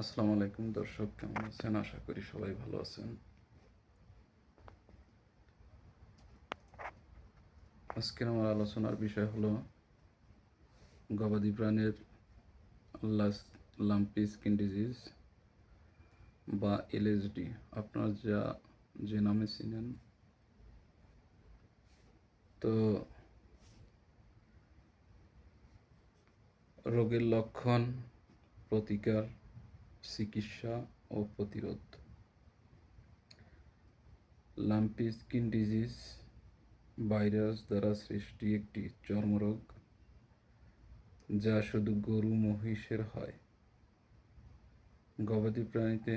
আসসালামু আলাইকুম দর্শক, কেমন আছেন? আশা করি সবাই ভালো আছেন। আজকের আমার আলোচনার বিষয় হলো গবাদি প্রাণীর লাম্পি স্কিন ডিজিজ বা এলএসডি আপনার যা, যে নামে চিনেন। তো রোগের লক্ষণ, প্রতিকার চিকিৎসা ও প্রতিরোধ। লাম্পি স্কিন ডিজিজ ভাইরাস দ্বারা সৃষ্টি একটি চর্মরোগ, যা শুধু গরু মহিষের হয়। গবাদি প্রাণীতে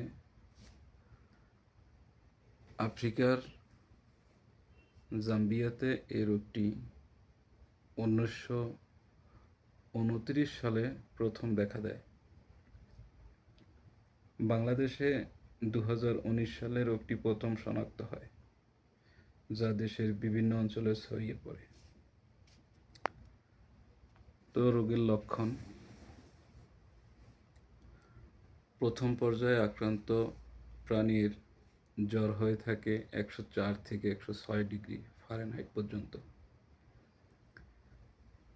আফ্রিকার জাম্বিয়াতে এই রোগটি উনিশশো উনত্রিশ সালে প্রথম দেখা দেয়। বাংলাদেশে দু সালে রোগটি প্রথম শনাক্ত হয়, যা দেশের বিভিন্ন অঞ্চলে ছড়িয়ে পড়ে। তো রোগের লক্ষণ। প্রথম পর্যায়ে আক্রান্ত প্রাণীর জ্বর হয়ে থাকে একশো চার থেকে একশো ছয় ডিগ্রি ফারেনহাইট পর্যন্ত।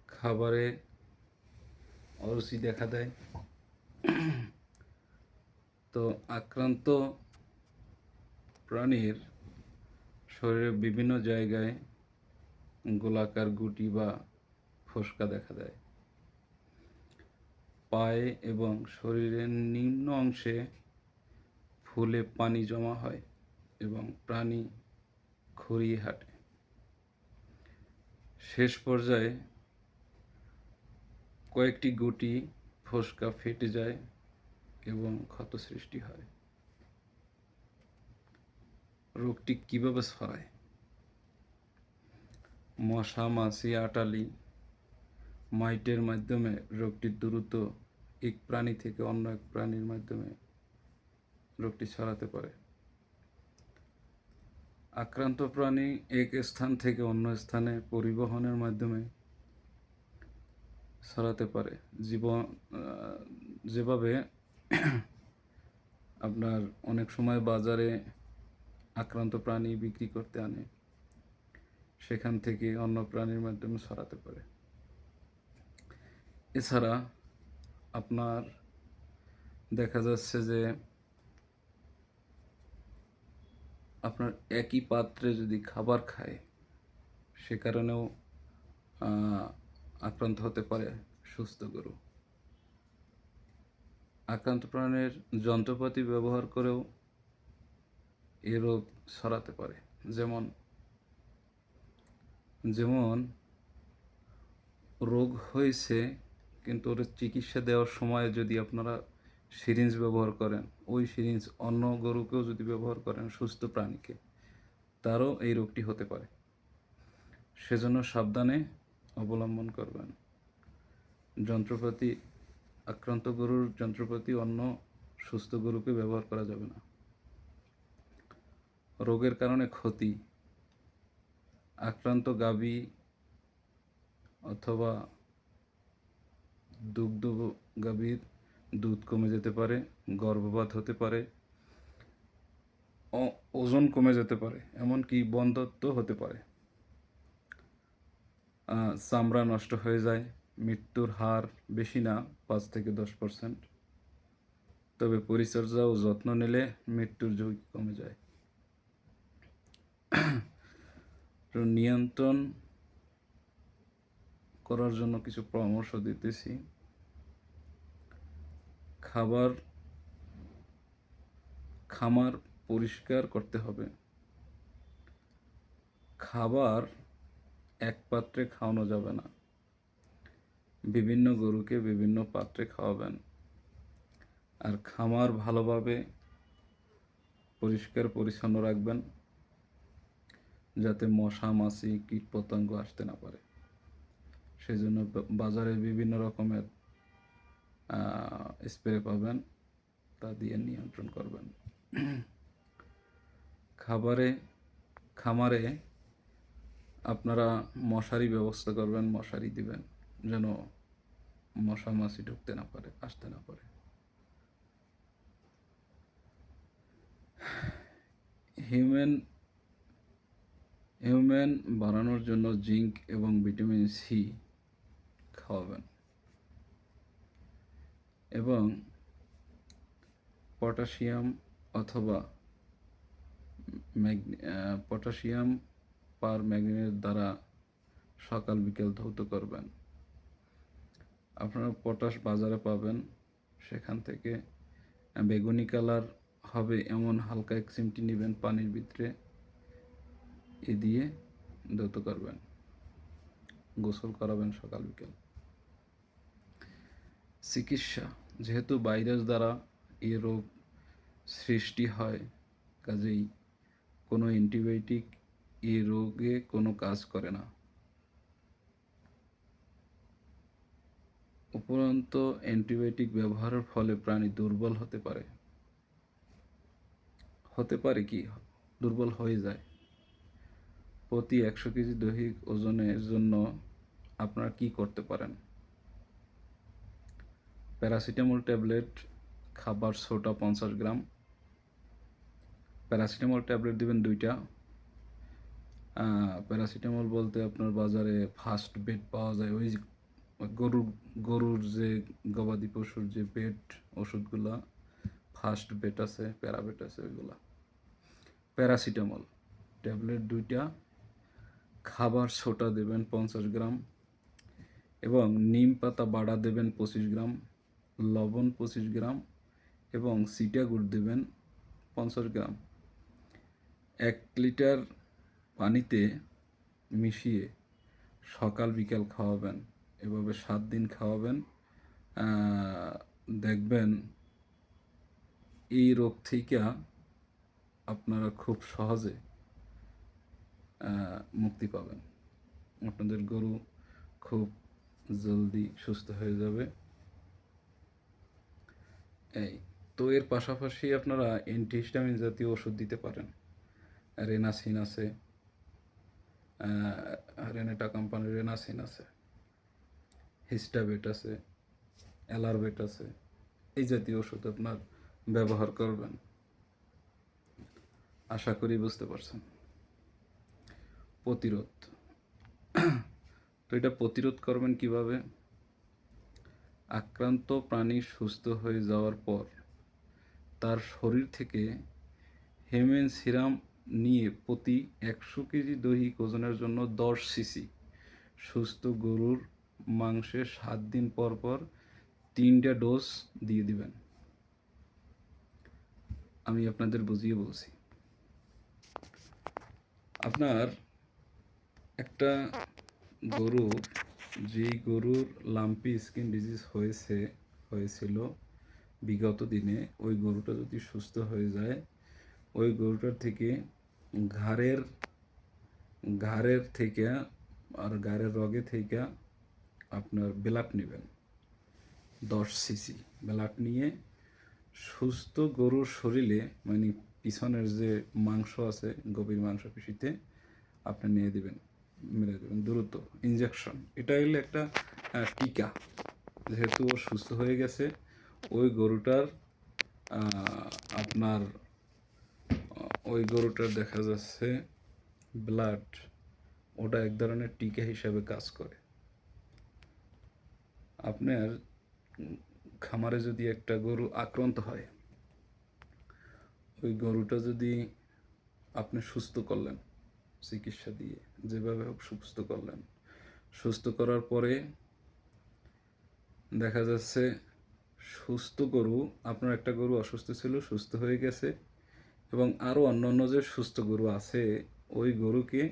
খাবারে অরুচি দেখা দেয়। তো আক্রান্ত প্রাণীর শরীরের বিভিন্ন জায়গায় গোলাকার গুটি বা ফোসকা দেখা দেয়। পায়ে এবং শরীরের নিম্ন অংশে ফুলে পানি জমা হয় এবং প্রাণী খড়িয়ে হাঁটে। শেষ পর্যায়ে কয়েকটি গুটি ফোসকা ফেটে যায় এবং ক্ষত সৃষ্টি হয়। রোগটি কীভাবে ছড়ায়? মশা, মাছি, আটালি, মাইটের মাধ্যমে রোগটি দ্রুত এক প্রাণী থেকে অন্য এক প্রাণীর মাধ্যমে রোগটি ছড়াতে পারে। আক্রান্ত প্রাণী এক স্থান থেকে অন্য স্থানে পরিবহনের মাধ্যমে ছড়াতে পারে। জীবন যেভাবে আপনার অনেক সময় বাজারে আক্রান্ত প্রাণী বিক্রি করতে আনে। সেখান থেকে অন্য প্রাণীর মাধ্যমে ছড়াতে পারে। এছাড়া আপনার দেখা যাচ্ছে যে আপনার একই পাত্রে যদি খাবার খায়, সে কারণেও আক্রান্ত হতে পারে সুস্থ গরু। আক্রান্ত প্রাণীর যন্ত্রপাতি ব্যবহার করেও এ রোগ ছড়াতে পারে। যেমন যেমন রোগ হয়েছে, কিন্তু ওর চিকিৎসা দেওয়ার সময় যদি আপনারা সিরিঞ্জ ব্যবহার করেন, ওই সিরিঞ্জ অন্য গরুকেও যদি ব্যবহার করেন সুস্থ প্রাণীকে, তারও এই রোগটি হতে পারে। সেজন্য সাবধানে অবলম্বন করবেন। যন্ত্রপাতি আক্রান্ত গরুর যন্ত্রপাতি অন্য সুস্থ গরুকে ব্যবহার করা যাবে না। রোগের কারণে ক্ষতি। আক্রান্ত গাভী অথবা দুগ্ধ গাভীর দুধ কমে যেতে পারে, গর্ভপাত হতে পারে ওজন কমে যেতে পারে, এমনকি বন্ধত্ব হতে পারে। চামড়া নষ্ট হয়ে যায় মৃত্যুর হার বেশি না, পাঁচ থেকে দশ পার্সেন্ট তবে পরিচর্যা ও যত্ন নিলে মৃত্যুর ঝুঁকি কমে যায়। নিয়ন্ত্রণ করার জন্য কিছু পরামর্শ দিতেছি। খাবার, খামার পরিষ্কার করতে হবে। খাবার এক পাত্রে খাওয়ানো যাবে না। বিভিন্ন গরুকে বিভিন্ন পাত্রে খাওয়াবেন। আর খামার ভালোভাবে পরিষ্কার পরিচ্ছন্ন রাখবেন, যাতে মশা, মাছি, কীট পতঙ্গ আসতে না পারে। সেই জন্য বাজারে বিভিন্ন রকমের স্প্রে পাবেন, তা দিয়ে নিয়ন্ত্রণ করবেন। খাবারে, খামারে আপনারা মশারি ব্যবস্থা করবেন, মশারি দিবেন। যেন মশা মাছি ঢুকতে না পারে, আসতে না পারে। হিউম্যান হিউম্যান বাড়ানোর জন্য জিঙ্ক এবং ভিটামিন সি খাওয়াবেন। এবং পটাশিয়াম অথবা পটাশিয়াম পার ম্যাগনেট দ্বারা সকাল বিকেল ধৌত করবেন। আপনারা পটাশ বাজারে পাবেন। সেখান থেকে বেগুনি কালার হবে এমন হালকা এক চিমটি নেবেন পানির ভিতরে। এ দিয়ে ধৌত করবেন। গোসল করাবেন সকাল, বিকেল। চিকিৎসা, যেহেতু ভাইরাস দ্বারা এ রোগ সৃষ্টি হয়, কাজেই কোনো অ্যান্টিবায়োটিক এ রোগে কোনো কাজ করে না। উপরন্ত অ্যান্টিবায়োটিক ব্যবহারের ফলে প্রাণী দুর্বল হতে পারে। হতে পারে কি? দুর্বল হয়ে যায়। প্রতি একশো কেজি দৈহিক ওজনের জন্য আপনারা কি করতে পারেন? প্যারাসিটামল ট্যাবলেট, খাবার সোটা পঞ্চাশ গ্রাম। প্যারাসিটামল ট্যাবলেট দিবেন দুইটা। প্যারাসিটামল বলতে আপনার বাজারে ফার্স্ট বেড পাওয়া যায়, ওই গরুর গরুর যে গবাদি পশুর যে বেড ওষুধগুলা ফার্স্ট বেড আছে প্যারাবেট আছে ওইগুলা। প্যারাসিটামল, ট্যাবলেট দুইটা, খাবার ছোটা দেবেন পঞ্চাশ গ্রাম এবং নিম পাতা বাড়া দেবেন পঁচিশ গ্রাম, লবণ পঁচিশ গ্রাম এবং সিটা গুড় দেবেন পঞ্চাশ গ্রাম। এক লিটার পানিতে মিশিয়ে সকাল বিকাল খাওয়াবেন। এভাবে সাত দিন খাওয়াবেন। দেখবেন এই রোগ থেকে আপনারা খুব সহজে মুক্তি পাবেন। আপনাদের গরু খুব জলদি সুস্থ হয়ে যাবে। এই, তো এর পাশাপাশি আপনারা অ্যান্টিহিস্টামিন জাতীয় ওষুধ দিতে পারেন। রেনাসিন আছে রেনেটা কোম্পানির রেনাসিন আছে। হিস্টাবেট আছে, অ্যালারবেট আছে, এই জাতীয় ওষুধ আপনার ব্যবহার করবেন। আশা করি বুঝতে পারছেন। প্রতিরোধ। তো এটা প্রতিরোধ করবেন কীভাবে? আক্রান্ত প্রাণী সুস্থ হয়ে যাওয়ার পর তার শরীর থেকে হেমেন সিরাম নিয়ে প্রতি একশো কেজি দৈহিক ওজনের জন্য দশ সিসি সুস্থ গরুর মাংসে সাত দিন পর পর তিনটা ডোজ দিয়ে দিবেন। আমি আপনাদের বুঝিয়ে বলছি। আপনার একটা গরু, যেই গরুর লাম্পি স্কিন ডিজিজ হয়েছে, হয়েছিল বিগত দিনে, ওই গরুটা যদি সুস্থ হয়ে যায়, ওই গরুটার থেকে ঘাড়ের ঘাড়ের থেকে আর ঘাড়ের রগে থেকে আপনার বেলাট নেবেন। দশ সিসি। বেলাট নিয়ে সুস্থ গরুর শরীরে মানে পিছনের যে মাংস আছে, গভীর মাংস পেশিতে, আপনি নিয়ে দিবেন, মেরে দেবেন, দ্রুত ইঞ্জেকশন এটা হলো একটা টিকা। যেহেতু ও সুস্থ হয়ে গেছে, ওই গরুটার আপনার ওই গরুটার দেখা যাচ্ছে ব্লাড ওটা এক ধরনের টিকা হিসাবে কাজ করে। আপনার খামারে যদি একটা গরু আক্রান্ত হয়, ওই গরুটা যদি আপনি সুস্থ করলেন, চিকিৎসা দিয়ে যেভাবে হোক সুস্থ করলেন, সুস্থ করার পরে দেখা যাচ্ছে সুস্থ গরু, আপনার একটা গরু অসুস্থ ছিল, সুস্থ হয়ে গেছে এবং আরও অন্যান্য যে সুস্থ গরু আছে, ওই গরুকে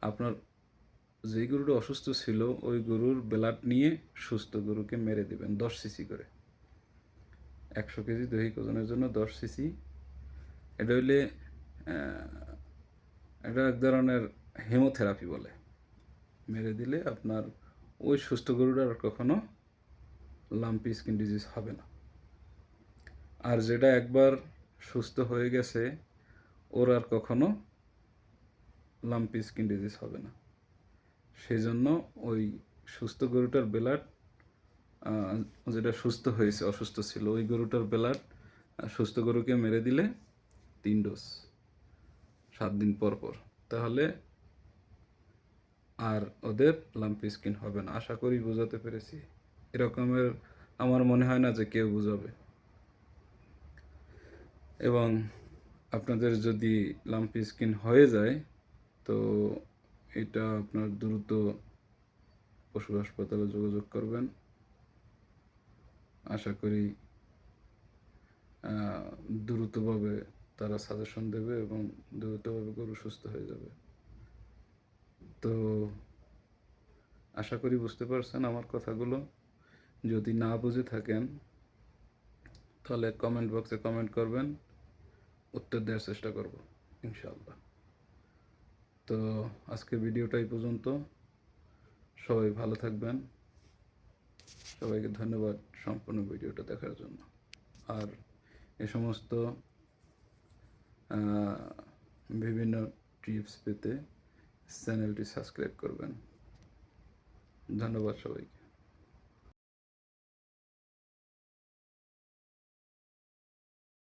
আপনার যে গরুটা অসুস্থ ছিল, ওই গরুর ব্লাড নিয়ে সুস্থ গরুকে মেরে দেবেন, দশ সিসি করে। একশো কেজি দৈহিক ওজনের জন্য দশ সিসি। এটা হইলে এটা এক ধরনের হেমোথেরাপি বলে। মেরে দিলে আপনার ওই সুস্থ গরুটার আর কখনো লাম্পি স্কিন ডিজিজ হবে না। আর যেটা একবার সুস্থ হয়ে গেছে, ওর আর কখনো লাম্পি স্কিন ডিজিজ হবে না। সেই জন্য ওই সুস্থ গরুটার বেলাট যেটা সুস্থ হয়েছে, অসুস্থ ছিল, ওই গরুটার বেলাট সুস্থ গরুকে মেরে দিলে তিন ডোজ, সাত দিন পর পর। তাহলে আর ওদের লাম্পি স্কিন হবে না। আশা করি বোঝাতে পেরেছি। এরকমের আমার মনে হয় না যে কেউ বুঝাবে। এবং আপনাদের যদি লাম্পি স্কিন হয়ে যায়, তো এটা আপনার দ্রুত পশু হাসপাতালে যোগাযোগ করবেন। আশা করি দ্রুতভাবে তারা সাজেশন দেবে এবং দ্রুতভাবে গরু সুস্থ হয়ে যাবে। তো আশা করি বুঝতে পারছেন আমার কথাগুলো। যদি না বুঝে থাকেন, তাহলে কমেন্ট বক্সে কমেন্ট করবেন। উত্তর দেওয়ার চেষ্টা করব, ইনশাআল্লাহ। তো আজকের ভিডিওটা এই পর্যন্ত। সবাই ভালো থাকবেন। সবাইকে ধন্যবাদ সম্পূর্ণ ভিডিওটা দেখার জন্য। আর এ সমস্ত বিভিন্ন টিপস পেতে চ্যানেলটি সাবস্ক্রাইব করবেন। ধন্যবাদ সবাইকে।